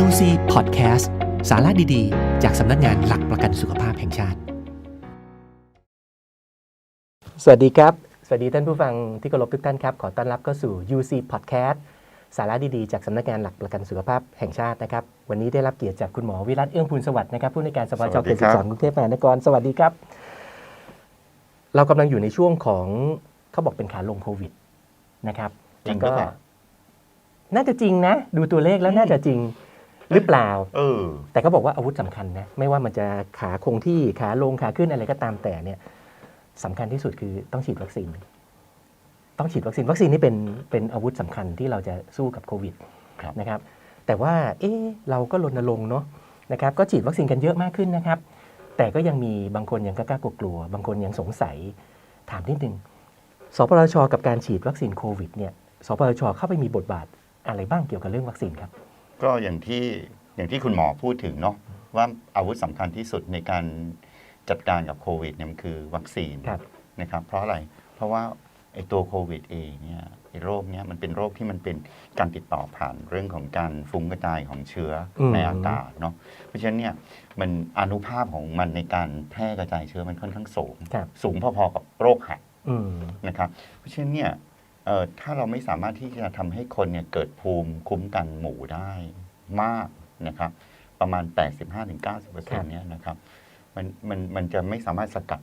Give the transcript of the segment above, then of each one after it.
UC Podcast สาระดีๆ จากสำนักงานหลักประกันสุขภาพแห่งชาติ สวัสดีครับ สวัสดีท่านผู้ฟังที่เคารพทุกท่านครับ ขอต้อนรับเข้าสู่ UC Podcast สาระดีๆ จากสำนักงานหลักประกันสุขภาพแห่งชาตินะครับ วันนี้ได้รับเกียรติจากคุณหมอวิรัตเอื้องพูนสวัสดิ์นะครับผู้ในวยการสภาสจวัอสเขดีตครับ12กรุงเทพมหานครสวัสดีครับ เรากำลังอยู่ในช่วงของเขาบอกเป็นขาลงโควิดนะครับจริงแล้วหรือก็เปล่า น่าจะจริงนะ ดูตัวเลขแล้วน่าจะจริง หรือเปล่า เออ แต่เขาบอกว่าอาวุธสำคัญนะไม่ว่ามันจะขาคงที่ขาลงขาขึ้นอะไรก็ตามแต่เนี่ยสำคัญที่สุดคือต้องฉีดวัคซีน ต้องฉีดวัคซีนวัคซีนนี่เป็นเป็นอาวุธสำคัญที่เราจะสู้กับโควิดครับ นะครับ แต่ว่าเอ๊ะเราก็รณรงค์เนาะนะครับ ก็ฉีดวัคซีนกันเยอะมากขึ้นนะครับ แต่ก็ยังมีบางคนยังกล้ากลัวๆบางคนยังสงสัยถามนิดนึงสปสชกับการฉีดวัคซีนโควิดเนี่ยสปสชเข้าไปมีบทบาทอะไรบ้างเกี่ยวกับเรื่องวัคซีนครับ ก็อย่างที่อย่างที่คุณหมอพูดถึงเนาะว่าอาวุธสำคัญที่สุดในการจัดการกับโควิดเนี่ยมันคือวัคซีนครับ นะครับเพราะอะไรเพราะว่าไอ้ตัวโควิดเองเนี่ยไอ้โรคเนี้ยมันเป็นโรคที่มันเป็นการติดต่อผ่านเรื่องของการฟุ้งกระจายของเชื้ออม ในอากาศเนาะเพราะฉะนั้นเนี่ยมันอนุภาพของมันในการแพร่กระจายเชื้อมันค่อนข้างสูง ครับ สูงพอๆกับโรคหัด อืม นะครับเพราะฉะนั้นเนี่ย เอ่อถ้าเราไม่สามารถที่จะทำให้คนเนี่ยเกิดภูมิคุ้มกันหมู่ได้มากนะครับ ประมาณ 85-90%เนี่ยนะครับมันมันมันจะไม่สามารถสกัด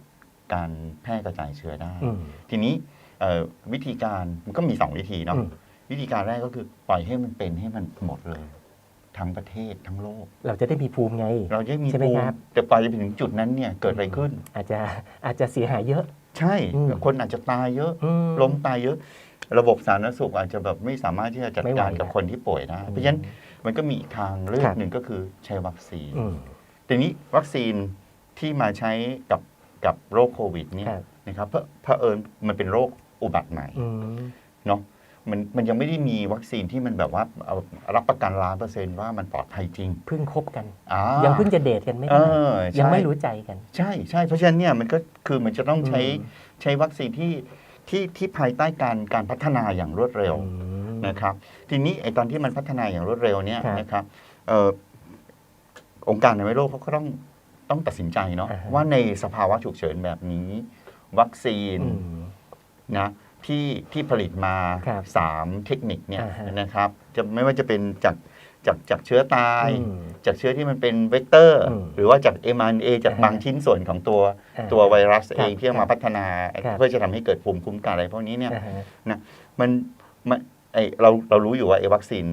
การแพร่กระจายเชื้อได้ อืม ทีนี้เอ่อวิธีการมันก็มี 2 วิธีเนาะอืม วิธีการแรกก็คือปล่อยให้มันเป็นให้มันหมดเลย ทั้งประเทศทั้งโลก เราจะได้มีภูมิไง เราจะมีใช่ไหมภูคมิรับ แต่กว่าจะไปถึงจุดนั้นเนี่ยเกิดอะไรขึ้น อาจจะอาจจะเสียหายเยอะ ใช่ อืม คนอาจจะตายเยอะ อื ล้มตายเยอะ ระบบสาธารณสุขอาจจะแบบไม่สามารถที่จะจัดไม่ไหวการกับแล้วคนที่ป่วยได้ เพราะฉะนั้นมันก็มีอีกทางเลือครักบหนึ่งก็คือใช้วัคซีน อืม ทีนี้วัคซีนที่มาใช้กับกับโรคโควิดเนี่ยครับ นะครับเพราะเผอิญมันเป็นโรคอุบัติใหม่อืม เนาะมันมันยังไม่ได้มีวัคซีนที่มันแบบว่าเอารับประกันล้านเปอร์เซ็นต์ว่ามันปลอดภัยจริงเพิ่งคบกัน อ่ายังเพิ่งจะเดทกันไม่เอได้อใช่ยังไม่รู้ใจกัน ใช่ใช่เพราะฉะนั้นเนี่ยมันก็คือมันจะต้องใช้อืม ใช้วัคซีนที่ ที่ที่ภายใต้การการพัฒนาอย่างรวดเร็วอืมนะครับ ทีนี้ไอ้ตอนที่มันพัฒนาอย่างรวดเร็วเนี่ยครับนะครับเอ่อองค์การอนามัยโลกเขาก็ต้องต้องตัดสินใจเนาะอ่าฮะว่าในสภาวะฉุกเฉินแบบนี้ วัคซีนอืมนะที่ที่ผลิตมาครับสามเทคนิคเนี่ยอ่าฮะนะครับ จะไม่ว่าจะเป็นจาก จากจากเชื้อตายอืมจากเชื้อที่มันเป็นเวกเตอร์อืมหรือว่าจาก mRNA จากอ่าฮะบางชิ้นส่วนของตัวอ่าตัวไวรัสครับเองที่เอามาพัฒนาครับเพื่อจะทำให้เกิดภูมิคุ้มกันอะไรพวกนี้เนี่ยอ่าฮะมันมันไอเราเรารู้อยู่ว่าไอ้วัคซีน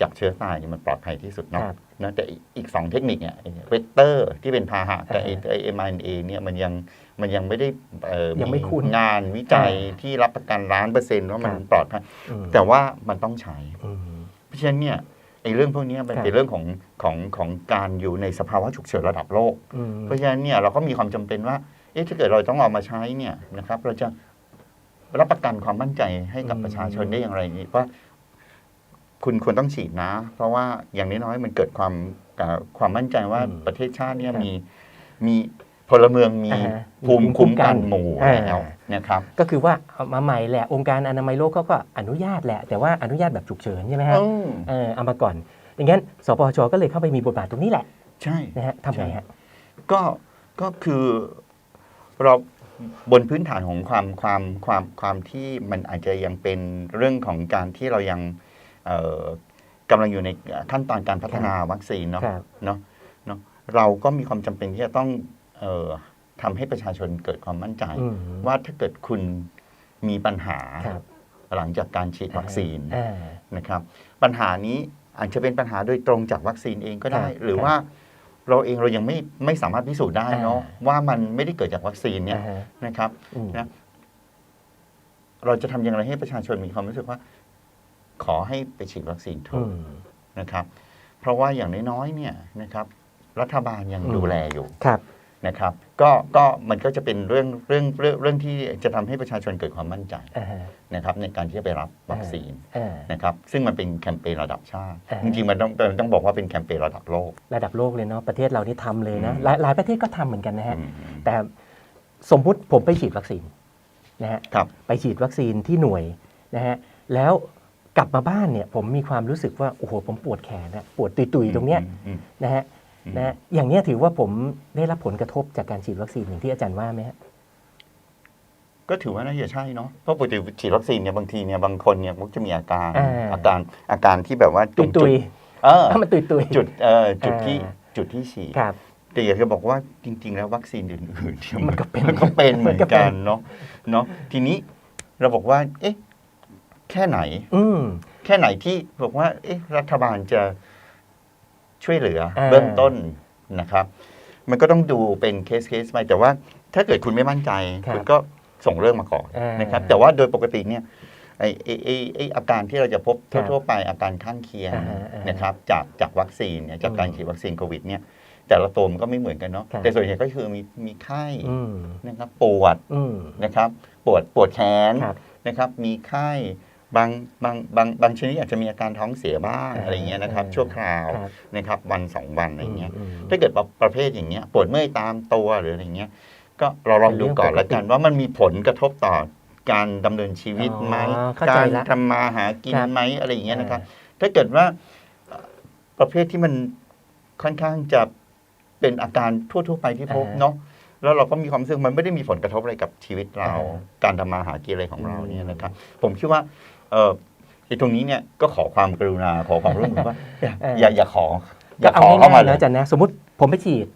จากเชื้อตายเนี่ยมันปลอดภัยที่สุดเนาะครับนะแต่อีกอีกสองเทคนิคเนี่ยเวกเตอร์ที่เป็นพาหะกับไอ้อ่าฮะไอ้ mRNA เนี่ยมันยังมันยังไม่ได้เอ่อยังไม่คุ้นงานวิจัยอ่าที่รับประกันล้านเปอร์เซ็นต์ว่ามันครับปลอดภัยอืมแต่ว่ามันต้องใช้อืมเพราะฉะนั้นเนี่ย ไอ้เรื่องพวกเนี้ยมันครับเป็นเรื่องของของของการอยู่ในสภาวะฉุกเฉินระดับโลกอืมเพราะฉะนั้นเนี่ยเราก็มีความจำเป็นว่า เอ๊ะถ้าเกิดเราต้องเอามาใช้เนี่ยนะครับ เราจะรับประกันความมั่นใจให้กับอืมประชาชนได้อย่างไรนี่ว่าคุณควรต้องฉีดนะ เพราะว่าอย่างน้อยๆมันเกิดความเอ่อความมั่นใจว่าประเทศชาติเนี่ยมีมี พลเมืองมีอ่าฮะภูมิคุ้มกันมีภูมิคุ้มกันหมู่อ่า แล้วนะครับก็คือว่าเอามาใหม่แหละองค์การอนามัยโลกเขาก็อนุญาตแหละ แต่ว่าอนุญาตแบบฉุกเฉินใช่ไหมฮะอืมเออเอามาก่อนอย่างงั้นสปชก็เลยเข้าไปมีบทบาทตรงนี้แหละใช่ นะฮะทำไงฮะ ก็ก็คือเราบนพื้นฐานของความความความความที่มันอาจจะยังเป็นเรื่องของการที่เรายังเอ่อกำลังอยู่ในขั้นตอนการพัฒนาวัคซีนเนาะครับ เนาะเนาะเราก็มีความจำเป็นที่จะต้องเอ่อ ทำให้ประชาชนเกิดความมั่นใจอืมว่าถ้าเกิดคุณมีปัญหาครับหลังจากการฉีดวัคซีนอ่านะครับ ปัญหานี้อาจจะเป็นปัญหาโดยตรงจากวัคซีนเองก็ได้ครับหรือว่าเราเองเรายังไม่ไม่สามารถพิสูจน์ได้เนาะอ่าว่ามันไม่ได้เกิดจากวัคซีนเนี่ยอ่าฮะนะครับอืมนะเราจะทำอย่างไรให้ประชาชนมีความรู้สึกว่า ขอให้ไปฉีดวัคซีนเถอือะมนะครับ เพราะว่าอย่างน้อยๆเนี่ยนะครับ รัฐบาลยังอืมดูแลอยู่ครับ นะครับก็ก็มันก็จะเป็นเรื่องเรื่องเรื่องเรื่องที่จะทำให้ประชาชนเกิดความมั่นใจอ่าฮะนะครับในการที่จะไปรับวัคซีนอ่านะครับซึ่งมันเป็นแคมเปญระดับชาติอ่าจริงๆมันต้องมันต้องบอกว่าเป็นแคมเปญระดับโลก ระดับโลกเลยเนาะประเทศเรานี่ทำเลยนะอืมหลายหลายประเทศก็ทำเหมือนกันนะฮะอืมแต่สมมุติผมไปฉีดวัคซีนนะฮะครับไปฉีดวัคซีนที่หน่วยนะฮะแล้วกลับมาบ้านเนี่ยผมมีความรู้สึกว่าโอ้โหผมปวดแขนอะปวดตุยๆตรงเนี้ยอืมอืมนะฮะอืม นะฮะอย่างเนี้ยถือว่าผมได้รับผลกระทบจากการฉีดวัคซีนอย่างที่อาจารย์ว่าไหมฮะก็ถือว่าน่าจะใช่เนาะเพราะปกติฉีดวัคซีนเนี่ยบางทีเนี่ยบางคนเนี่ยมันจะมีอาการอ่าอาการอาการที่แบบว่าตรงตุจุดยเออๆถ้ามันตุยๆจุดเออจุดที่อ่าจุดที่ฉีดครับแต่อยากจะบอกว่าจริง ๆ แล้ววัคซีนอื่นๆเนี่ยมันก็เป็นมันก็เป็นเหมือนมันก็เป็กันนเนาะเนาะทีนี้เราบอกว่า เอ๊ะ แค่ไหน อืมแค่ไหนที่บอกว่า เอ๊ะ รัฐบาลจะ ช่วยเหลืออ่าเบื้องต้นนะครับ มันก็ต้องดูเป็นเคสเคสไปแต่ว่าถ้าเกิดคุณไม่มั่นใจครับคุณก็ส่งเรื่องมาก่อนอ่านนะครับ แต่ว่าโดยปกติเนี่ยไอ้ไอ้ไอ้ไอ้อาการที่เราจะพบครับทั่วๆไปอาการข้างเคียงอ่าฮะอ่าฮะนะครับจากจากวัคซีนเนี่ยจากการอืมฉีดวัคซีนโควิดเนี่ยแต่ละตัวมันก็ไม่เหมือนกันเนาะครับแต่ส่วนใหญ่ก็คือมีมีไข้อืมนะครับปวดอืมนะครับปวดปวดแขนครับนะครับมีไข้ บางบางบางบางชนิดอาจจะมีอาการท้องเสียบ้างอ่าอะไรเงี้ยนะครับอ่าชั่วคราวครับนะครับวันสองวันอะไรเงี้ยอืมถ้าเกิดประประเภทอย่างเงี้ยปวดเมื่อยตามตัวหรืออะไรเงี้ยก็เราลองดูก่อนเป็นเรื่องปกติแล้วกันว่ามันมีผลกระทบต่อการดำเนินชีวิตไหมอ๋อเข้าใจการละทำมาหากินครับไหมอะไรอย่างเงี้ยนะครับถ้าเกิดว่าเอ่อประเภทที่มันค่อนข้างจะเป็นอาการทั่ว ๆ ไปที่พบอ่าเนาะแล้วเราก็มีความรู้สึกมันไม่ได้มีผลกระทบอะไรกับชีวิตเราอ่าการทำมาหากินอะไรของเราอืมเนี่ยนะครับ ผมคิดว่า เออไอ้ตรงนี้เนี่ยก็ขอความกรุณาขอความร่วมมือว่าอย่าอย่าอย่าขออก็ย่าเอาขอเข้ามาง่ายๆเลนะยอาจารย์นะสมมติผมไปฉีด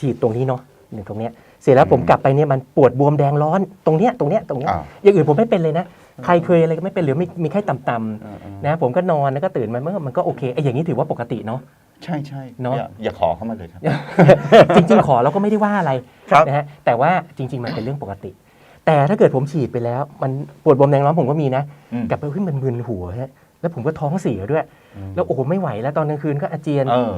ฉีดตรงนี้เนาะหนึ่งตรงเนี้ยเสร็จแล้วผมอืมกลับไปเนี่ยมันปวดบวมแดงร้อนตรงเนี้ยตรงเนี้ยตรงเนี้ยอ่าอย่างอื่นผมไม่เป็นเลยนะ ใครเคยอะไรก็ไม่เป็นหรือมีมีไข้ต่ำเออเออๆนะผมก็นอนแล้วก็ตื่นมามันก็มันก็โอเคไอ้อย่างนี้ถือว่าปกติเนาะใช่ใช่เนอะอย่าอย่าขอเข้ามาเลยครับ จริง ๆ ขอเราก็ไม่ได้ว่าอะไรครับนะฮะแต่ว่าจริง ๆ มันเป็นเรื่องปกติ แต่ถ้าเกิดผมฉีดไปแล้ว มันปวดบวมแดงร้อนผมก็มีนะอืม กลับไปเฮ้ยมันมึนหัวฮะแล้วผมก็ท้องเสียด้วยอืมแล้วโอ้โหไม่ไหวแล้วตอนกลางคืนก็อาเจียน เออ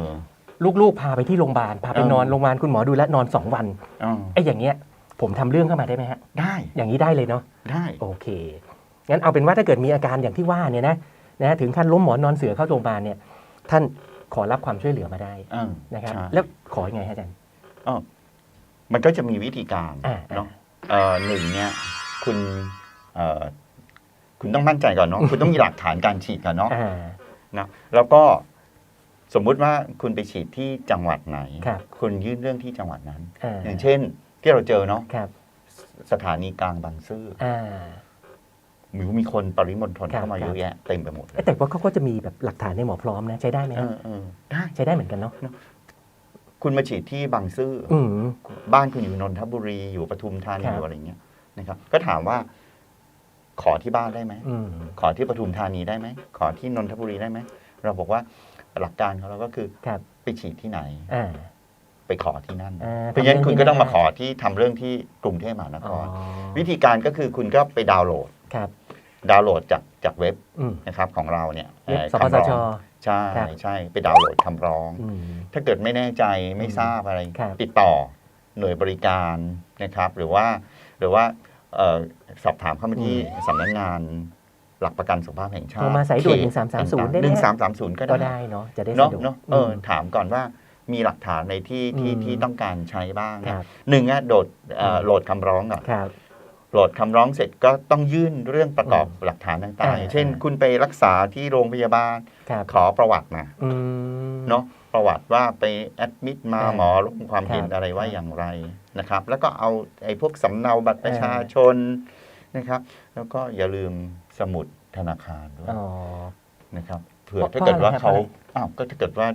ลูกๆ พาไปที่โรงพยาบาลพาไปเออ นอนโรงพยาบาลคุณหมอดูแลนอนสองวันเออไอ้อย่างเงี้ยผมทำเรื่องเข้ามาได้ไหมฮะได้อย่างนี้ได้เลยเนาะได้โอเคงั้นเอาเป็นว่าถ้าเกิดมีอาการอย่างที่ว่าเนี่ยนะนะถึงขั้นล้มหมอนนอนเสือเข้าโรงพยาบาลเนี่ยท่านขอรับความช่วยเหลือมาได้เออนะครับใช่แล้วขอยังไงฮะอาจารย์มันก็จะมีวิธีการอ่า เนาะเอ่อ หนึ่งเนี่ยคุณเอ่อคุณต้องมั่นใจก่อนเนาะคุณต้องมีหลักฐานการฉีดก่อนเนาะอ่านะแล้วก็สมมุติว่าคุณไปฉีดที่จังหวัดไหนครับคุณยื่นเรื่องที่จังหวัดนั้นอ่าอย่างเช่น ที่เราเจอเนาะครับสถานีกลางบางซื่ออ่ามีมีคนปริมณฑลครับเข้ามาครับเยอะแยะเต็มไปหมดเลยเอ้ยแต่ว่าเขาก็จะมีแบบหลักฐานในหมอพร้อมนะ ใช้ได้ไหมเอฮะอเออได้ใช้ได้เหมือนกันเนาะ คุณมาฉีดที่บางซื่อออืมบ้านคุณอยู่นนทบุรีอยู่ปทุมธานีครับอยู่อะไรเงี้ยนะครับ ก็ถามว่า ขอที่บ้านได้ไหมอืมขอที่ปทุมธานีได้ไหมขอที่นนทบุรีได้ไหมเราบอกว่าหลักการของเราก็คือครับไปฉีดที่ไหนอ่าไปขอที่นั่นอ่าเพราะฉะนั้นทำเรื่องคุณที่ก็ต้องนั่นมาขอที่ทำเรื่องที่กรุงเทพมหานคอ๋อรวิธีการก็คือคุณก็ไปดาวน์โหลดครับดาวน์โหลดจาก จากเว็บอืมนะครับของเราเนี่ยเว็บเอ่อสปสคำร้องชใช่ครับใช่ไปดาวน์โหลดคำร้องอืมถ้าเกิดไม่แน่ใจไม่อืมทราบอะไรครับติดต่อหน่วยบริการนะครับ หรือว่าหรือว่าเอ่อสอบถามเข้ามาที่สำนักงานหลักประกันสุขภาพแห่งชาติโทรมาสายด่วนเขต1330ได้ไหมหนึ่งสามสามศูนย์ก็ก็ได้ได้เนาะจะได้เนาะสะดวกเนาะเอออมถามก่อนว่ามีหลักฐานในที่ที่อืมที่ต้องการใช้บ้างคเนี่ยรับหนึ่งอะโดดเอ่ออืมโหลดคำร้องก่อนครับ โหลดคำร้องเสร็จก็ต้องยื่นเรื่องประกอบอืมหลักฐานต่างอ่าๆอย่างเช่น คุณไปรักษาที่โรงพยาบาลครับขอประวัติมาอืมเนาะประวัติว่าไปแอดมิดมาอ่าหมอลงความเห็นครับอะไรว่าครับอย่างไรนะครับ แล้วก็เอาไอ้พวกสำเนาบัตรประชาชนนะครับ แล้วก็อย่าลืมสมุดธนาคารด้วยอ๋อนะครับเผื่อเพราะถ้าเกิดว่าเพราะเขาอะไรอ้าวก็ถ้าเกิดว่า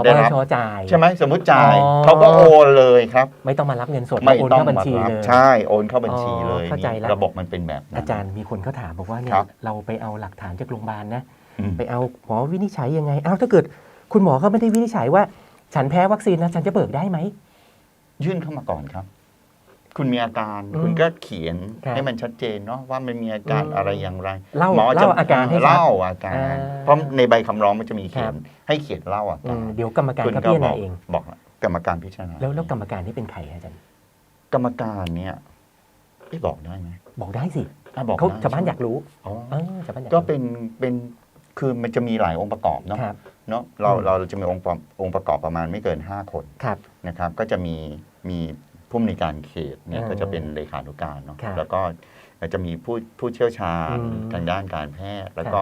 สได้ปรับ ชจ่าย ใช่ไหมสมมติจ่ายอ๋อ เขาก็โอนเลยครับ ไม่ต้องมารับเงินสดไม่โอนต้องเข้าบัญมาชีรับเลย ใช่โอนเข้าบัญชีอ๋อเลยเข้าใจนี่แล้ว ระบบมันเป็นแบบนั้นอาจารย์มีคนเขาถามบอกว่าเนี่ครัยบเราไปเอาหลักฐานจากโรงพยาบาลนะ อืม ไปเอาหมอวินิจฉัยยังไง อ้าวถ้าเกิด คุณหมอเขาไม่ได้วินิจฉัยว่า ฉันแพ้วัคซีนนะฉันจะเบิกได้ไหม ยื่นเข้ามาก่อนครับ คุณมีอาการอืมคุณก็เขียนครับให้มันชัดเจนเนาะว่ามันมีอาการอืมอะไรอย่างไรเล่าหมอจะเล่าอาการให้ชัดเล่าอาการอ่าเพราะในใบคำร้องมันจะมีเขียครันบให้เขียนเล่าอาอืการมเดี๋ยวกรรมการคุณเขาก็พิจารบณาอกเองบอกกรรมการพิจารณาแล้วแล้วกรรมการนี่เป็นใครอาจารย์กรรมการเนี่ยไม่บอกได้ไหมบอกได้สิอะบอกเขาได้ชาวบ้านใช่ไหมอยากรู้อ๋อเออชาวบ้านอยากก็รู้เป็นเป็นคือมันจะมีหลายองค์ประกอบเนาะครับเนาะเราอืมเราจะมีองค์ประองค์ประกอบประมาณไม่เกิน 5 คนครับนะครับ ก็จะมีมี ผู้อำนวยการเขตเนี่ยอ่าก็จะเป็นเลขานุการเนาะครับแล้วก็จะมีผู้ผู้เชี่ยวชาญอืมทางด้านการแพทย์แล้วก็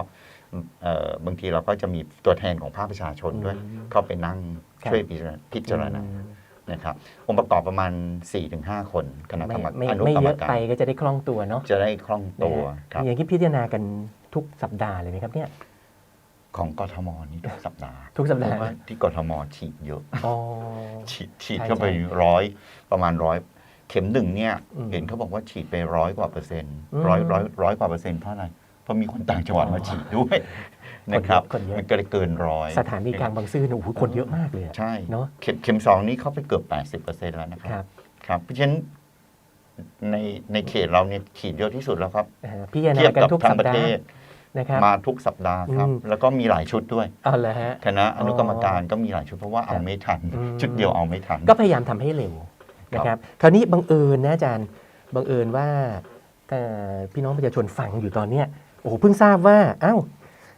เอ่อบางทีเราก็จะมีตัวแทนของภาคประชาชนด้วย อืมเข้าไปนั่งครับช่วยพิจารณาพิจารณาอืมนะครับองค์ประกอบประมาณ 4-5 คนคณะกไม่รรมไม่อนุไม่กรรเยมอะกาไปรก็จะได้คล่องตัวเนาะจะได้คล่องตัวครับ อย่างที่พิจารณากันทุกสัปดาห์เลยไหมครับเนี่ย ของกทมนี่ทุกสัปดาห์ทุกสัปดาห์ เพระว่าที่กทมฉีดเยอะอ๋อ ฉีดฉีดใช่เข้าไปใช่ร้อยประมาณร้อยเข็มหนึ่งเนี่ย อืมเห็นเขาบอกว่าฉีดไปร้อยกว่าเปอร์เซ็นต์อืมร้อยร้อยร้อยกว่าเปอร์เซ็นต์เพราะอะไรเพราะมีคนต่างจังหวัดอ๋อมาฉีดด้วยนะครับคนเยอะ มันก็เลยเกินร้อยสถานีกลางบางซื่อเนี่ยโอ้โหคนเยอะมากเลยอะ ใช่เนาะเข็มเข็มสองนี้เข้าไปเกือบแปดสิบเปอร์เซ็นต์แล้วนะคครับ รับครับเพราะฉะนั้นในในเขตเราเนี่ยฉีดเยอะที่สุดแล้วครับ อ่าพิจารเทียณาบกันกับทุกทั้สังปประดาเทห์ศ นะครับมาทุกสัปดาห์ครับอืมแล้วก็มีหลายชุดด้วยเอาเลยฮะคณะอนุกรรมการก็มีหลายชุดเพราะว่าคเอารับไม่ทันอืมชุดเดียวเอาไม่ทัน ก็พยายามทำให้เร็วนะครับคราวนี้บังเอิญนะอาจารย์บังเอิญว่าเอ่อพี่น้องประชาชนฟังอยู่ตอนเนี้ยโอ้โหเพิ่งทราบว่าอ้าว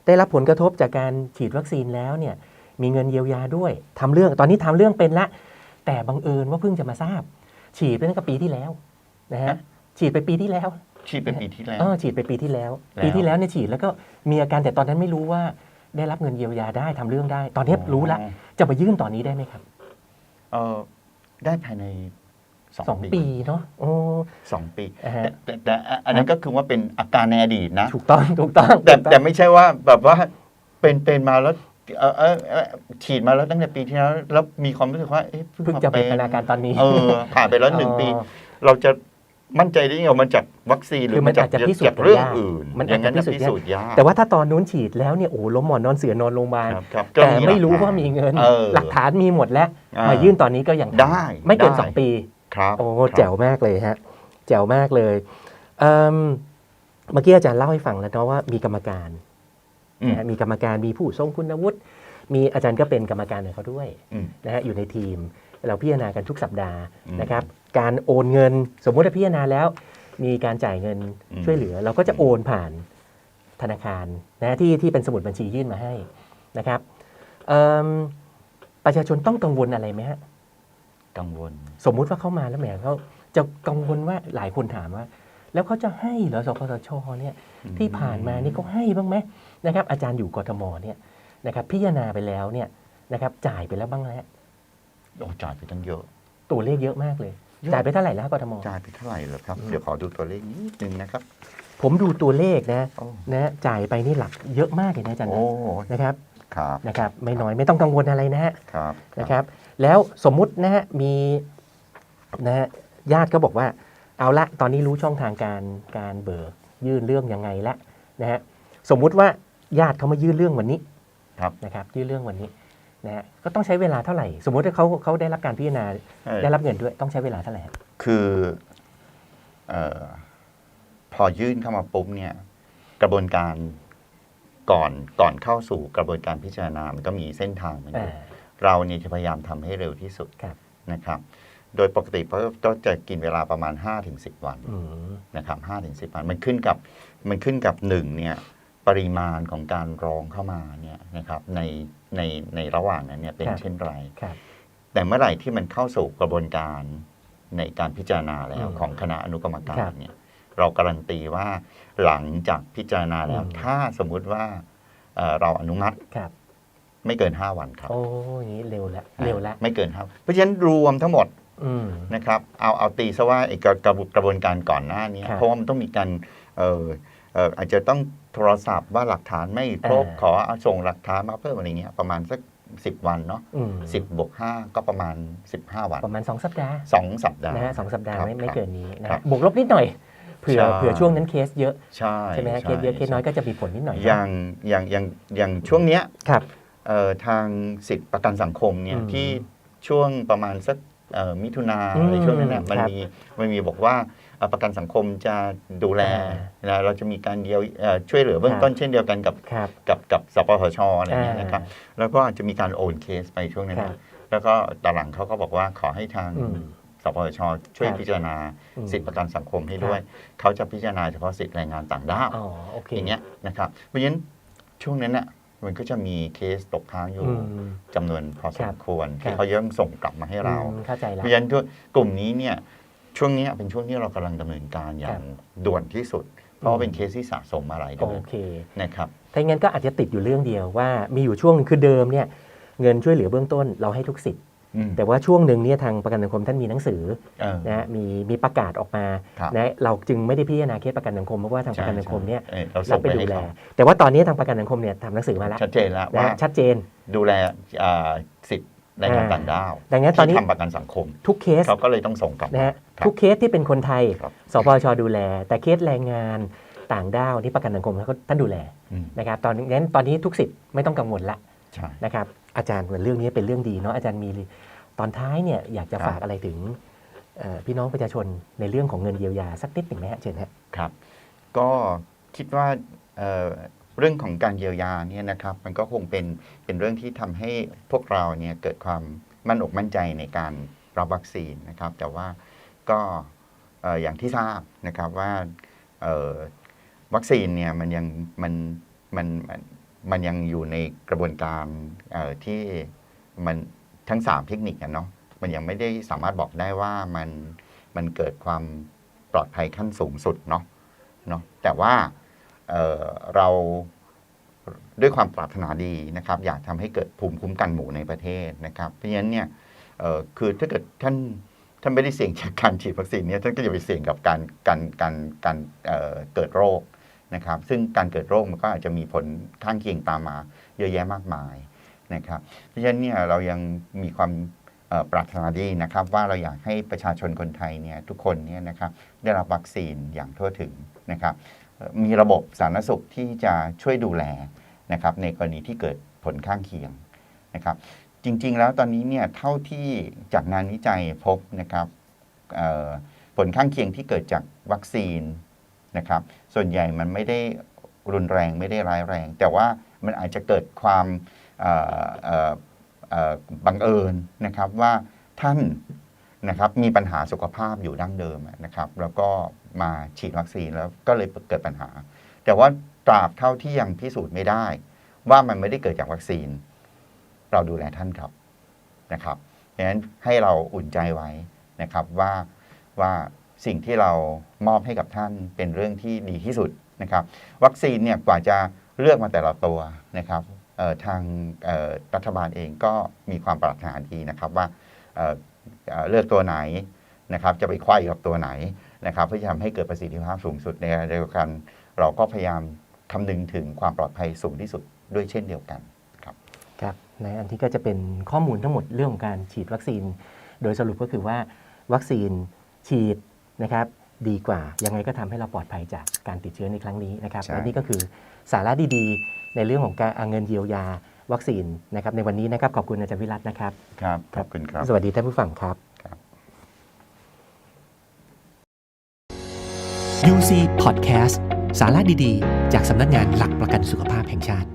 ได้รับผลกระทบจากการฉีดวัคซีนแล้วเนี่ยมีเงินเยียวยาด้วยทำเรื่องตอนนี้ทำเรื่องเป็นละ แต่บังเอิญว่าเพิ่งจะมาทราบ ฉีดไปตั้งแต่ปีที่แล้วนะฮะฮะฉีดไปปีที่แล้ว ฉีดเป็นปีที่แล้ว เออฉีดไปปีที่แล้ว แล้ว ปีที่แล้วเนี่ยฉีดแล้วก็มีอาการแต่ตอนนั้นไม่รู้ว่าได้รับเงินเยียวยาได้ทำเรื่องได้ ตอนนี้รู้ละอ๋อจะมายื่นตอนนี้ได้ไหมครับเออได้ภายในสองสองปีปีเนาะโอ้ สองปีอ่าฮะ แต่แต่แต่อันนั้นก็คือว่าเป็นอาการในอดีตนะ ถูกต้องถูกต้องแต่ถูกอง แต่ไม่ใช่ว่าแบบว่าเป็นเป็นมาแล้วเออเออเอ่อฉีดมาแล้วตั้งแต่ปีที่แล้วแล้วมีความรู้สึกว่าเอ๊ะเพิ่งจะเป็นอาการตอนนี้ เออผ่านไปแล้วหนึ่งปี เราจะ มั่นใจได้ยังไงว่ามันจากวัคซีนหรืคืออมัมันนจากอาจจะพิสูจน์จากเรื่องยากอื่นมันอย่างนั้นอาจจะจะพิพิสูสูจจน์น์ยากแต่ว่าถ้าตอนนู้นฉีดแล้วเนี่ยโอ้ล้มหมอนนอนเสือนอนโรงพยาบาล ครับครับก็แต่ไม่รู้หลักฐน ว่ามีเงิน เออหลักฐานมีหมดแล้ว อ่ามมายื่นตอนนี้ก็ยังทำได้ไม่เกิน ได้สองปี ครับโอ้ครับ แจ๋วมากเลยฮะ แจ๋วมากเลยเอิ่มเมื่อกี้อาจารย์เล่าให้ฟังแล้วเนาะว่ามีกรรมการอืม นะฮะมีกรรมการมีผู้ทรงคุณวุฒิมีอาจารย์ก็เป็นกรรมการของเขาด้วยอืม นะฮะอยู่ในทีม เราพิจารณากันทุกสัปดาห์อืมนะครับ การโอนเงินสมมุติว่าพิจารณาแล้ว มีการจ่ายเงินอืมช่วยเหลือ เราก็จะโอนผ่านธนาคารนะที่ที่เป็นสมุดบัญชียื่นมาให้นะครับเอิ่มประชาชนต้องกังวลอะไรไหมฮะกังวล สมมุติว่าเข้ามาแล้วแหมเขาจะกังวลว่าหลายคนถามว่า แล้วเขาจะให้เหรอสปสชเนี่ยที่ผ่านมานี่เขาให้บ้างไหมนะครับ อาจารย์อยู่กทมเนี่ยนะครับพิจารณาไปแล้วเนี่ยนะครับจ่ายไปแล้วบ้างแล้วโอ้ จ่ายไปตั้งเยอะ ตัวเลขเยอะมากเลย เยอะ จ่ายไปเท่าไหร่แล้วกทม จ่ายไปเท่าไหร่เหรอครับ อืม เดี๋ยวขอดูตัวเลขนิดนึงนะครับ ผมดูตัวเลขนะโอ้นะจ่ายไปนี่หลักเยอะมากเลยนะอาจารย์โอ้นะนะครับครับนะครับไม่น้อยไม่ต้องกังวลอะไรนะฮะครับนะครับ แล้วสมมุตินะฮะมีนะฮะญาติก็บอกว่าเอาละตอนนี้รู้ช่องทางการการเบิกยื่นเรื่องยังไงละนะฮะสมมุติว่าญาติเขามายื่นเรื่องวันนี้ครับนะครับยื่นเรื่องวันนี้ นะฮะก็ต้องใช้เวลาเท่าไหร่ สมมุติว่าเขาเขาได้รับการพิจารณาเออได้รับเงินด้วยต้องใช้เวลาเท่าไหร่ฮะคือเออพอยื่นเข้ามาปุ๊บเนี่ยกระบวนการก่อนก่อนเข้าสู่กระบวนการพิจารณา มันก็มีเส้นทางมันออ่ายู่เราเนี่ยจะพยายามทำให้เร็วที่สุดครับนะครับ โดยปกติก็จะกินเวลาประมาณ 5-10 วันอืมนะครับห้าถึงสิบวัน มันขึ้นกับมันขึ้นกับหนึ่งเนี่ย ปริมาณของการร้องเข้ามาเนี่ยนะครับในในในระหว่างนั้นเนี่ยเป็นเช่นไรครับแต่เมื่อไหร่ที่มันเข้าสู่กระบวนการในการพิจารณาแล้วอืมของคณะอนุกรรมกาครัรบเนี่ยเราการันตีว่าหลังจากพิจารณาแล้วอืมถ้าสมมุติว่าเอ่อเราอนุมัติครับไม่เกิน 5 วันครับ โอ้อยางนี้เร็วละเร็วละไม่เกินครับ เพราะฉะนั้นรวมทั้งหมดอืมนะครับเอาเอาตีซะว่าไอ้กระกระบวนกระบวนการก่อนหน้านี้ครับเพราะว่ามันต้องมีการเอ่อเอ่ออาจจะต้อง โทรศัพท์ว่าหลักฐานไม่ครบอ่าขอเอาส่งหลักฐานมาเพิ่มอะไรเงี้ยประมาณสักสิบวันเนาะอืมสิบบวกห้าก็ประมาณ15วัน ประมาณ2สัปดาห์สองสัปดาห์นะฮะสองสัปดาห์ครับไม่ไม่ครับเกินนี้นะครัฮะบบวกลบนิดหน่อยเผื่อใช่เผื่อช่วงนั้นเคสเยอะใช่ใช่ไหมฮะเคสเยอะเคสน้อยก็จะมีผลนิดหน่อยอย่างอย่างอย่างอย่างช่วงเนี้ยครับเอ่อทางสิทธิประกันสังคมเนี่ยอืมที่ช่วงประมาณสักเอ่อ มิถุนาอืมอะไรช่วงนั้นเนี่ยมันครับมีมันมีบอกว่าเอ่อประกันสังคมจะดูแลอ่านะเราจะมีการเดียวเอ่อช่วยเหลือเบื้องครับต้นเช่นเดียวกันกับครับกับกับสปสชอะไรอย่างเงี้ยนะครับอ่แล้วก็อาจจะมีการโอนเคสไปช่วงนั้นครับนะแล้วก็ตอนหลังเขาก็บอกว่าขอให้ทางอืมสปสชช่วยครับพิจารณาอืมสิทธิประกันสังคมให้ด้วย เขาจะพิจารณาเฉพาะสิทธิแรงงานต่างด้าวอ๋อโอเคอย่างเงี้ยนะครับเพราะฉะนั้นช่วงนั้นน่ะ มันก็จะมีเคสตกค้างอยู่อืมจำนวนพอสครัมบควรครัที่บเขายังส่งกลับมาให้เราอืมเข้าใจเพแล้วราะฉะนั้นด้วยกลุ่มนี้เนี่ยช่วงเนี้ยเป็นช่วงที่เรากำลังดำเนินการอย่างด่วนที่สุด เพราะว่าเป็นเคสที่สะสมมาหลายโอเดือนเคนะครับถ้าอย่างนั้นก็อาจจะติดอยู่เรื่องเดียวว่ามีอยู่ช่วงหนึงคือเดิมเนี่ยเงินช่วยเหลือเบื้องต้นเราให้ทุกสิทธิ์อืม แต่ว่าช่วงหนึ่งเนี่ยทางประกันสังคมท่านมีหนังสือเออนะฮะมีมีประกาศออกมาครับนะเราจึงไม่ได้พิจารณาเคสประกันสังคมเพราะว่าทางประกันสังคมเนี่ยใช่ใช่เรารัส่บงไปไปดูให้แลเขาแต่ว่าตอนนี้ทางประกันสังคมเนี่ยทำหนังสือมาแล้วชัดเจนแล้วนะว่าฮะชัดเจนดูแลอ่าสิทธิ์แรงงานอ่าต่างด้าวดังนั้นตอนนี้ที่ทำประกันสังคม ทุกเคสเขาก็เลยต้องส่งกลับนะฮะครับทุกเคสที่เป็นคนไทยครับสปชดูแล แต่เคสแรงงานต่างด้าวที่ประกันสังคมเขาท่านดูแลอืมนะครับตอนนั้นตอนนี้ทุกสิทธิ์ไม่ต้องกังวลละใช่นะครับ อาจารย์เรื่องนี้เป็นเรื่องดีเนาะอาจารย์มีตอนท้ายเนี่ยอยากจะครับฝากอะไรถึงเอ่อพี่น้องประชาชนในเรื่องของเงินเยียวยาสักนิดหนึ่งไหมฮะเชิญฮะครับ ก็คิดว่าเอ่อเรื่องของการเยียวยาเนี่ยนะครับ มันก็คงเป็นเป็นเรื่องที่ทำให้พวกเราเนี่ยเกิดความมั่นอกมั่นใจในการรับวัคซีนนะครับ แต่ว่าก็เอ่ออย่างที่ทราบนะครับว่าเอ่อวัคซีนเนี่ยมันยังมันมัน มันยังอยู่ในกระบวนการที่มันทั้ง 3 เทคนิคอะเนาะมันยังไม่ได้สามารถบอกได้ว่ามันมันเกิดความปลอดภัยขั้นสูงสุดเนาะเนาะแต่ว่าเเราด้วยความปรารถนาดีนะครับ อยากทำให้เกิดภูมิคุ้มกันหมู่ในประเทศนะครับ เพราะฉะนั้นเนี่ยคือถ้าเกิดท่านท่านไม่ได้เสี่ยงจากการฉีดวัคซีนเนี่ยท่านก็อย่าไปเสี่ยงกับการการการการเเกิดโรค นะครับซึ่งการเกิดโรคมันก็อาจจะมีผลข้างเคียงตามมาเยอะแยะมากมายนะครับเพราะฉะนั้นเนี่ยเรายังมีความปรารถนาดีนะครับ ว่าเราอยากให้ประชาชนคนไทยเนี่ยทุกคนเนี่ยนะครับได้รับวัคซีนอย่างทั่วถึงนะครับมีระบบสาธารณสุขที่จะช่วยดูแลนะครับในกรณีที่เกิดผลข้างเคียงนะครับจริงๆแล้วตอนนี้เนี่ยเท่าที่จากงานวิจัยพบนะครับผลข้างเคียงที่เกิดจากวัคซีน นะครับ ส่วนใหญ่มันไม่ได้รุนแรงไม่ได้ร้ายแรง แต่ว่ามันอาจจะเกิดความบังเอิญนะครับว่าท่านนะครับมีปัญหาสุขภาพอยู่ดั้งเดิมนะครับ แล้วก็มาฉีดวัคซีนแล้วก็เลยเกิดปัญหา แต่ว่าตราบเท่าที่ยังพิสูจน์ไม่ได้ ว่ามันไม่ได้เกิดจากวัคซีน เราดูแลท่านครับนะครับดังนั้นให้เราอุ่นใจไว้นะครับว่าว่า สิ่งที่เรามอบให้กับท่านเป็นเรื่องที่ดีที่สุดนะครับ วัคซีนเนี่ยกว่าจะเลือกมาแต่ละตัวนะครับทางรัฐบาลเองก็มีความปรารถนาดีนะครับว่าเเเลือกตัวไหนนะครับ จะไปไขว้กับตัวไหนนะครับ เพื่อจะทำให้เกิดประสิทธิภาพสูงสุดในขณะเดียวกันเราก็พยายามคำนึงถึงความปลอดภัยสูงที่สุดด้วยเช่นเดียวกันครับในอันที่ก็จะเป็นข้อมูลทั้งหมดเรื่องของการฉีดวัคซีน โดยสรุปก็คือว่าวัคซีนฉีด นะครับดีกว่ายังไงก็ทำให้เราปลอดภัยจากการติดเชื้อในครั้งนี้นะครับใช่และนี่ก็คือสาระดีๆ ในเรื่องของการเอาเงินเยียวยาวัคซีนนะครับในวันนี้นะครับขอบคุณอาจารย์วิรัตน์นะครับครับขอบคุณครับ สวัสดีท่านผู้ฟังครับ UC Podcast สาระดีๆ จากสำนักงานหลักประกันสุขภาพแห่งชาติ